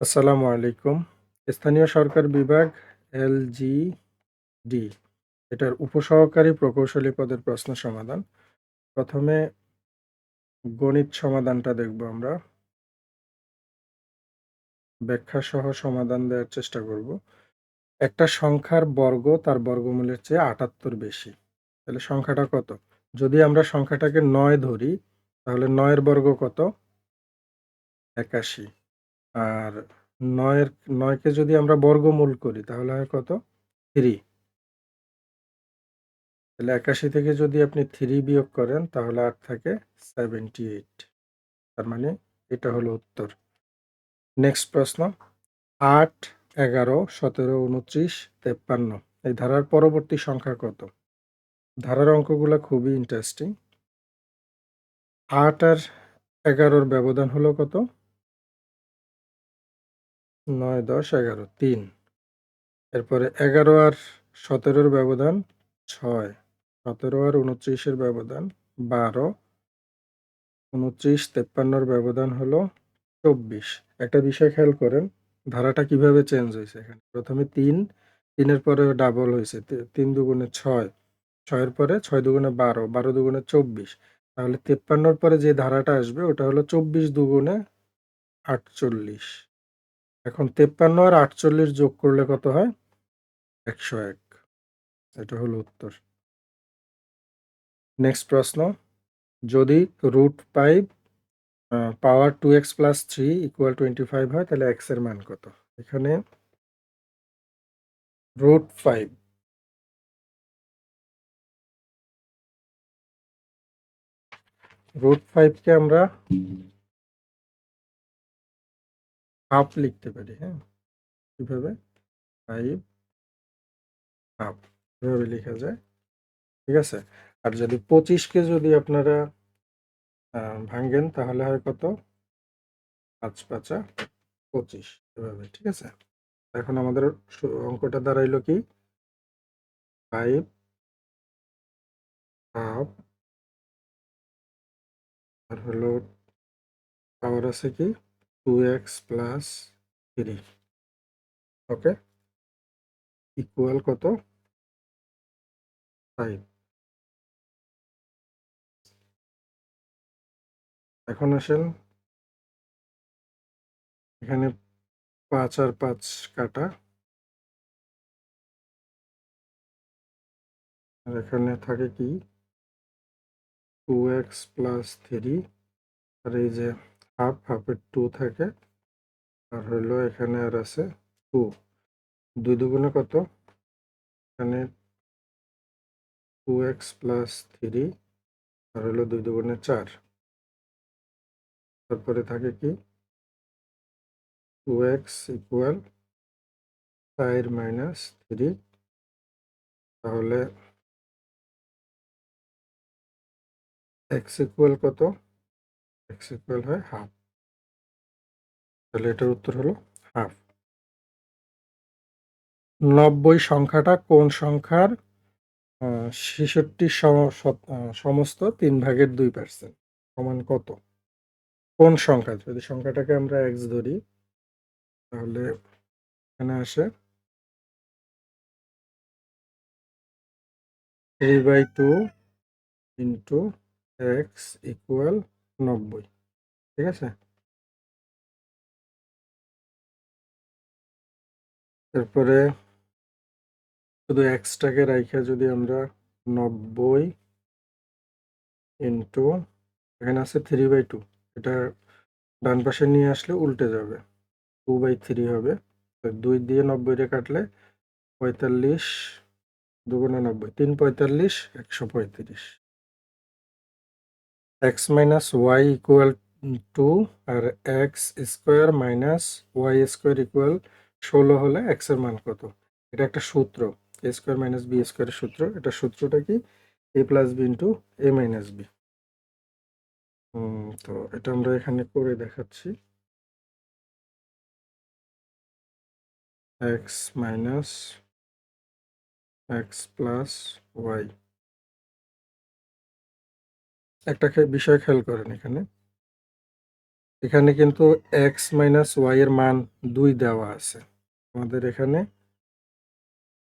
আসসালামু আলাইকুম। স্থানীয় সরকার বিভাগ এলজিডি এটার উপসহকারী প্রকৌশলী পদের প্রশ্ন সমাধান। প্রথমে গণিত সমাধানটা দেখব আমরা। ব্যাখ্যা সহ সমাধান দেওয়ার চেষ্টা করব। একটা সংখ্যার বর্গ তার বর্গমূলের চেয়ে ৭৮ বেশি। তাহলে সংখ্যাটা কত? যদি আমরা সংখ্যাটাকে নয় ধরি, তাহলে নয়ের বর্গ কত? ৮১ আর ৯ এর ৯ কে যদি আমরা বর্গমূল করি তাহলে হয় কত? 3 তাহলে ৮১ থেকে যদি আপনি 3 বিয়োগ করেন তাহলে আর থাকে 78 তার মানে এটা হলো উত্তর। নেক্সট প্রশ্ন ৮, ১১, ১৭, ২৯, ৫৩ এই ধারার পরবর্তী সংখ্যা কত? ধারার অঙ্কগুলো খুবই ইন্টারেস্টিং। আট আর এগারোর ব্যবধান হলো কত? ৯, ১০, ১১ ৩ এরপরে ১১ আর সতেরোর ব্যবধান ৬ ১৭ আর ২৯ এর ব্যবধান বারো। উনত্রিশ তেপ্পান্নর ব্যবধান হলো ২৪ একটা বিষয় খেয়াল করেন ধারাটা কীভাবে চেঞ্জ হয়েছে এখানে? প্রথমে তিন তিনের পরে ডাবল হয়েছে। তিন দুগুণে ছয় ছয়ের পরে ছয় দুগুণে ১২ ১২ দুগুণে ২৪ তাহলে তেপ্পান্নর পরে যে ধারাটা আসবে ওটা হলো ২৪ দুগুণে ৪৮ এখন ৫৩ আর ৪৮ যোগ করলে কত হয়? ১০১ এটা হলো উত্তর। নেক্সট প্রশ্ন যদি root five power two x plus three equal twenty five হয়, তাহলে এক্সের মান কত? এখানে রুট ফাইভ রুট ফাইভকে আমরা হাফ লিখতে পারি হ্যাঁ? কীভাবে? ফাইভ হাফ এভাবে লেখা যায়? ঠিক আছে? আর যদি পঁচিশকে যদি আপনারা ভাঙ্গেন তাহলে হয় কত? পাঁচ পাঁচা পঁচিশ, এভাবে, ঠিক আছে? এখন আমাদের অঙ্কটা দাঁড়াইলো কি? ফাইভ হাফ আর হলো পাওয়ার আছে কি? Two x plus three okay equal কত? ফাইভ এখন আসেন। এখানে পাঁচ আর পাঁচ কাটা। আর এখানে থাকে কি? টু এক্স প্লাস থ্রি আর এই যে হাফ হাফের টু থাকে। আর হইল এখানে আর আছে টু দুই দুগুণে কত? এখানে টু এক্স প্লাস থ্রি আর হলো দুই দুগুণে চার। তারপরে থাকে কি? টু এক্স ইকুয়াল চার মাইনাস থ্রি তাহলে এক্স ইকুয়াল কত? এক্স ইকুয়াল হয় হাফ তাহলে এটার উত্তর হলো হাফ নব্বই সংখ্যাটা কোন সংখ্যার? ছেষট্টি সমস্ত তিন ভাগের দুই পার্সেন্ট সমান কত? কোন সংখ্যা? যদি সংখ্যাটাকে আমরা এক্স ধরি, তাহলে এখানে আসে three by two into x equal নব্বই, ঠিক আছে? তারপরে শুধু এক্সটাকে রাইখে যদি আমরা নব্বই ইন্টু এখানে আছে থ্রি বাই টু এটা ডান পাশে নিয়ে আসলে উল্টে যাবে টু বাই থ্রি হবে দুই দিয়ে নব্বইটা কাটলে পঁয়তাল্লিশ দুগুণে নব্বই, তিন পঁয়তাল্লিশ, একশো পঁয়ত্রিশ। X minus y equal two আর x square minus y square equal ষোলো হলে এক্সের মান কত? এটা একটা সূত্র এ স্কোয়ার মাইনাস বি স্কোয়ারের সূত্র। এটা সূত্রটা কি? A plus B into A minus B তো এটা আমরা এখানে করে দেখাচ্ছি। X minus x plus y একটা বিষয় খেয়াল করেন এখানে। এখানে কিন্তু এক্স মাইনাস ওয়াই এর মান দুই দেওয়া আছে। আমাদের এখানে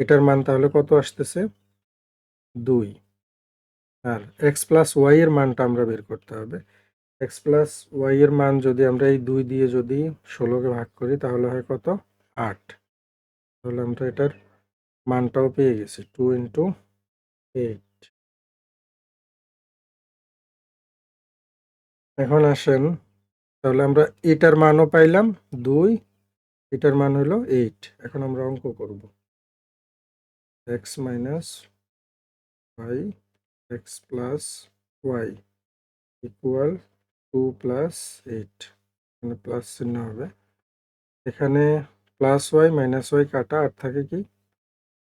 এটার মান তাহলে কত আসতেছে? দুই। আর এক্স প্লাস ওয়াই এর মানটা আমরা বের করতে হবে। এক্স প্লাস ওয়াই এর মান যদি আমরা এই দুই দিয়ে যদি ষোলোকে ভাগ করি, তাহলে হয় কত? আট। তাহলে আমরা এটার মানটাও পেয়ে গেছি। টু ইন্টু এইট এখন আসেন, তাহলে আমরা এটার মানও পাইলাম দুই, এটার মান হলো এইট এখন আমরা অঙ্ক করব। X minus y x plus y equal two plus eight এখানে প্লাস চিহ্ন হবে। এখানে প্লাস ওয়াই মাইনাস ওয়াই কাটা, আর থাকে কি?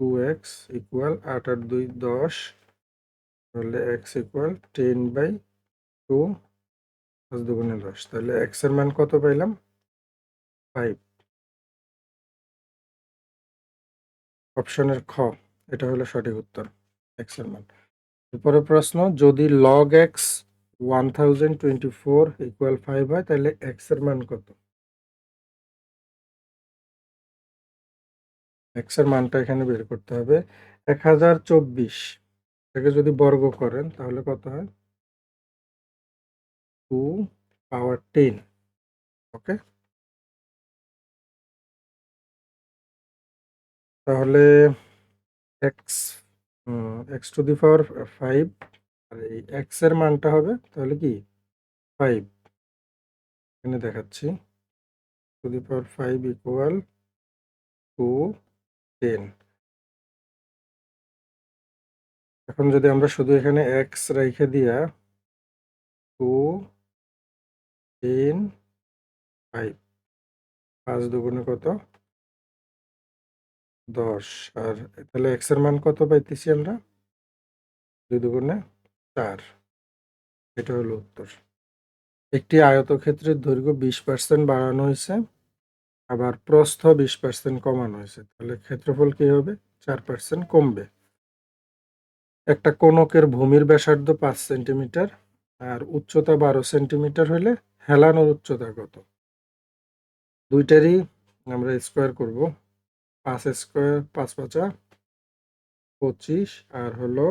টু এক্স ইকুয়াল আট আট দুই দশ। তাহলে x equal ten by two পাঁচ দুগুণে দশ। তাহলে এক্সের মান কত পাইলাম? ফাইভ অপশনের খ, এটা হলো সঠিক উত্তর এক্সের মান। এরপরে প্রশ্ন, যদি log x one thousand twenty four equal five হয়, তাহলে এক্সের মান কত? এক্সের মানটা এখানে বের করতে হবে। এক হাজার চব্বিশ। এটাকে যদি বর্গ করেন, তাহলে কত হয়? Two power ten, okay? তাহলে x x two the power five, আর এই এক্সের মানটা হবে তাহলে কি? ফাইভ। এখানে দেখাচ্ছি, two the power five equal two ten. এখন যদি আমরা শুধু এখানে এক্স রেখে দিয়া, টু টেন ফাইভ পাঁচ দুগুণে কত? দশ, আর তাহলে এক্সের মান কত পাইতেছি আমরা? দুই দুগুণে চার, এটা হলো উত্তর। একটি আয়তক্ষেত্রের দৈর্ঘ্য বিশ পার্সেন্ট বাড়ানো হয়েছে, আবার প্রস্থ বিশ পার্সেন্ট কমানো হয়েছে, তাহলে ক্ষেত্রফল কি হবে? চার পার্সেন্ট কমবে। একটা কোনকের ভূমির ব্যাসার্ধ পাঁচ সেন্টিমিটার আর উচ্চতা বারো সেন্টিমিটার হলে হেলানোর উচ্চতা কত? দুইটারই আমরা স্কোয়ার করব। পাঁচ স্কোয়ার, পাঁচ পাঁচা, পঁচিশ, আর হলো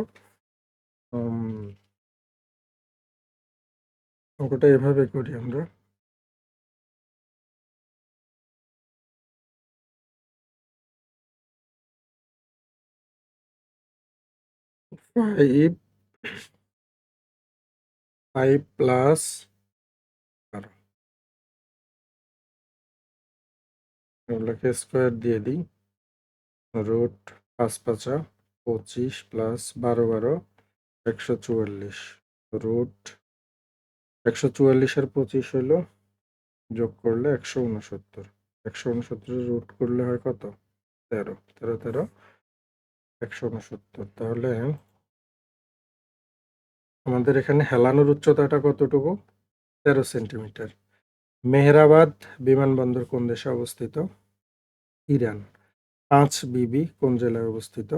অঙ্কটা এভাবে করি আমরা। ফাইভ ফাইভ প্লাস এগুলোকে স্কোয়ার দিয়ে দিই। রুট পাঁচ পাঁচা পঁচিশ প্লাস বারো বারো একশো চুয়াল্লিশ। রুট একশো চুয়াল্লিশ আর পঁচিশ হলো যোগ করলে একশো উনসত্তর। একশো উনসত্তর রুট করলে হয় কত? তেরো। তেরো তেরো, একশো উনসত্তর। তাহলে আমাদের এখানে হেলানোর উচ্চতাটা কতটুকু? তেরো সেন্টিমিটার। মেহরাবাদ বিমানবন্দর কোন দেশে অবস্থিত? ইরান। পাঁচ বিবি কোন জেলায় অবস্থিত?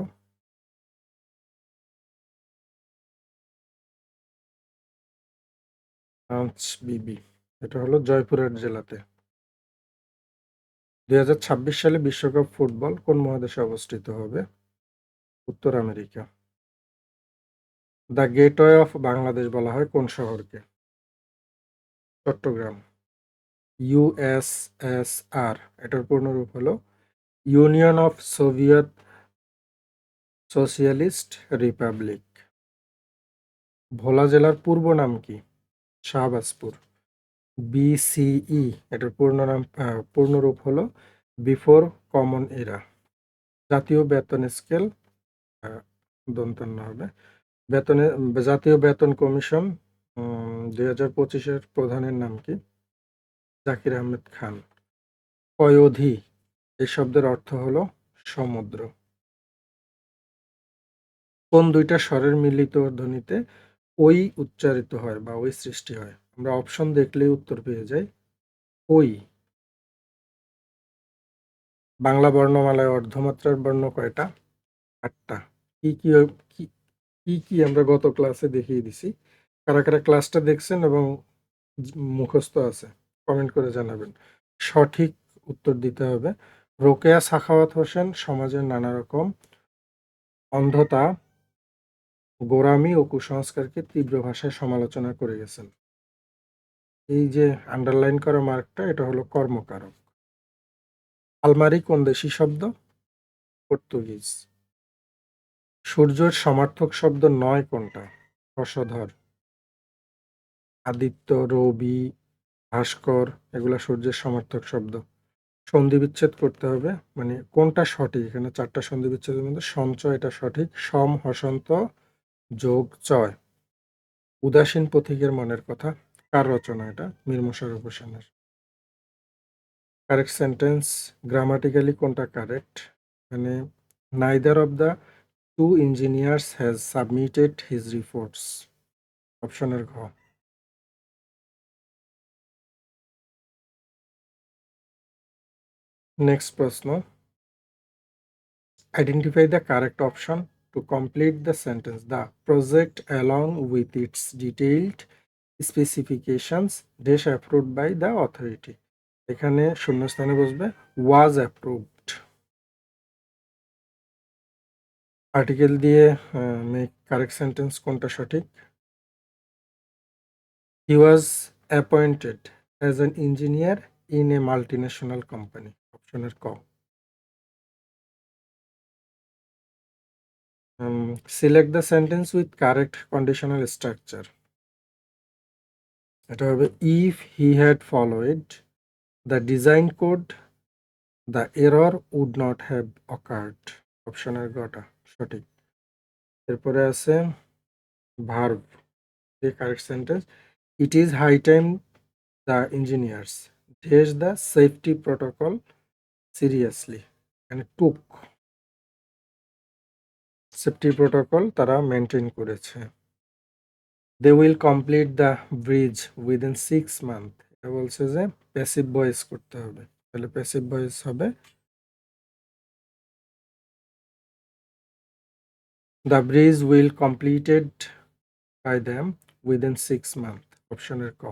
পাঁচ বিবি। এটা হলো জয়পুরহাট জেলাতে। দুই হাজার ছাব্বিশ সালে বিশ্বকাপ ফুটবল কোন মহাদেশে অবস্থিত হবে? উত্তর America. The gateway of Bangladesh বলা হয় কোন শহরকে? চট্টগ্রাম। ইউএসএসআর এটার পূর্ণরূপ হলো Union of Soviet Socialist Republic Bhola জেলার পূর্ব নাম কি? শাহবাজপুর। বিসিই এটার পূর্ণ নাম পূর্ণরূপ হলো বিফোর কমন এরা জাতীয় বেতন স্কেল দন্তান্ন হবে। বেতনে, জাতীয় বেতন কমিশন দুই হাজার পঁচিশের প্রধানের নাম কি? জাকির আহমেদ খান। পয়োধি এই শব্দের অর্থ হল সমুদ্র। কোন দুইটা স্বরের মিলিত ধ্বনিতে ওই উচ্চারিত হয় বা ওই সৃষ্টি হয়? আমরা অপশন দেখলেই উত্তর পেয়ে যাই। ওই বাংলা বর্ণমালায় অর্ধমাত্রার বর্ণ কয়টা? আটটা। কি কি কি কি আমরা গত ক্লাসে দেখিয়ে দিছি? কারা কারা ক্লাসটা দেখছেন এবং মুখস্থ আছে? কমেন্ট করে জানাবেন। সঠিক উত্তর দিতে হবে। রোকেয়া সাখাওয়াত হোসেন, সমাজের নানা রকম অন্ধতা গোরামি ও কুসংস্কারকে তীব্র ভাষায় সমালোচনা করে গেছেন। এই যে আন্ডারলাইন করা মার্কটা, এটা হলো কর্মকারক। আলমারি কোন দেশি শব্দ? পর্তুগিজ। সূর্যের সমার্থক শব্দ নয় কোনটা? রসধর আদিত্য, রবি ভাস্কর, এগুলা সূর্যের সমার্থক শব্দ। সন্ধি বিচ্ছেদ করতে হবে মানে কোনটা সঠিক? এখানে চারটা সন্ধি বিচ্ছেদের মধ্যে সঞ্চয় এটা সঠিক, সম, হসন্ত, যোগ, চয়। উদাসীন পথিকের মনের কথা, কার রচনা এটা? মীর মোশাররফ হোসেনের। কারেক্ট সেন্টেন্স, গ্রামাটিক্যালি কোনটা কারেক্ট? মানে neither of the two engineers has submitted his reports. অপশনের ঘ। নেক্সট প্রশ্ন identify the correct option to complete the sentence the project along with its detailed specifications dash approved by the authority এখানে শূন্যস্থানে বসবে was approved article দিয়ে make correct sentence কোনটা সঠিক he was appointed as an engineer in a multinational company অপশনের ক Um, select the sentence with correct conditional structure. এটা হবে if he had followed the design code the error would not have occurred অপশনের গটা সঠিক এরপরে আছে verb the correct sentence it is high time the engineers takes the safety protocol seriously. And took safety protocol তারা maintain করেছে। They will complete the bridge within six month এটা বলছে যে প্যাসিভ ভয়েস করতে হবে। তাহলে প্যাসিভ ভয়েস হবে। The bridge will completed by them within six month অপশনের ক।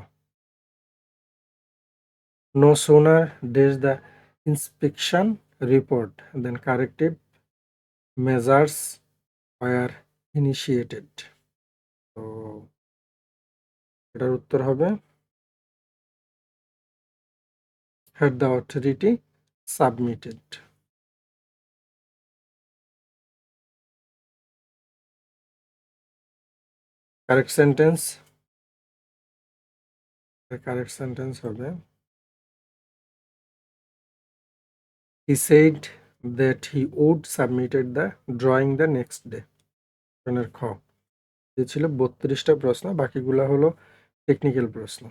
No sooner does the inspection report than corrective measures were initiated তো এটার উত্তর হবে had the authority submitted correct sentence the correct sentence হবে he said that he would submitted the drawing the next day খ এ ছিল বত্রিশটা প্রশ্ন বাকিগুলো হলো টেকনিক্যাল প্রশ্ন